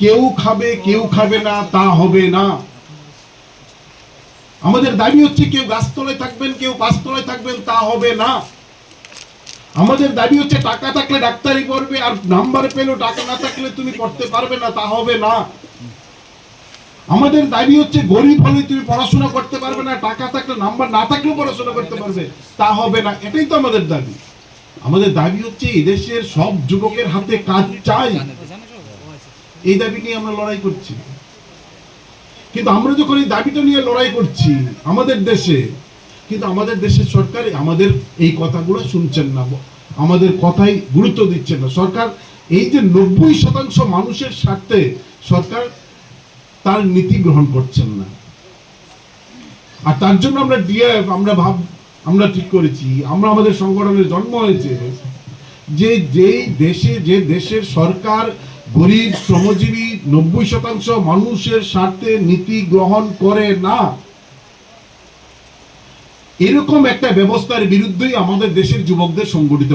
কেউ খাবে কেউ খাবে না, তা হবে না। আমাদের দাবি হচ্ছে কেউ গাছতলায় থাকবেন, কেউ পাঁচতলায় থাকবেন, তা হবে না। আমাদের দাবি হচ্ছে টাকা থাকলে ডাক্তারি করবে আর নাম্বার পেলেও টাকা না থাকলে তুমি করতে পারবে না, তা হবে না। আমাদের দাবি হচ্ছে গরিব হলে তুমি পড়াশোনা করতে পারবে না, টাকা থাকলে, নাম্বার না থাকলেও পড়াশোনা করতে পারবে, তা হবে না। এটাই তো আমাদের দাবি। আমাদের দাবি হচ্ছে এদেশের সব যুবকের হাতে কাজ চাই। এই দাবি নিয়ে আমরা লড়াই করছি। কিন্তু আমরা যখন এই দাবিটা নিয়ে লড়াই করছি আমাদের দেশে, কিন্তু আমাদের দেশের সরকার আমাদের এই কথাগুলো শুনছেন না, আমাদের কথাই গুরুত্ব দিচ্ছেন না। সরকার এই যে নব্বই শতাংশ মানুষের স্বার্থে সরকার তার নীতি গ্রহণ করছেন না। আর তার জন্য আমরা ডিএফ, আমরা ভাব, আমরা ঠিক করেছি, আমরা আমাদের সংগঠনের জন্ম হয়েছে। যে, যেই দেশে, যে দেশের সরকার গরিব শ্রমজীবী নব্বই শতাংশ মানুষের স্বার্থে নীতি গ্রহণ করে না। এরকম একটা ব্যবস্থার বিরুদ্ধেই আমাদের দেশের যুবকদের সংগঠিত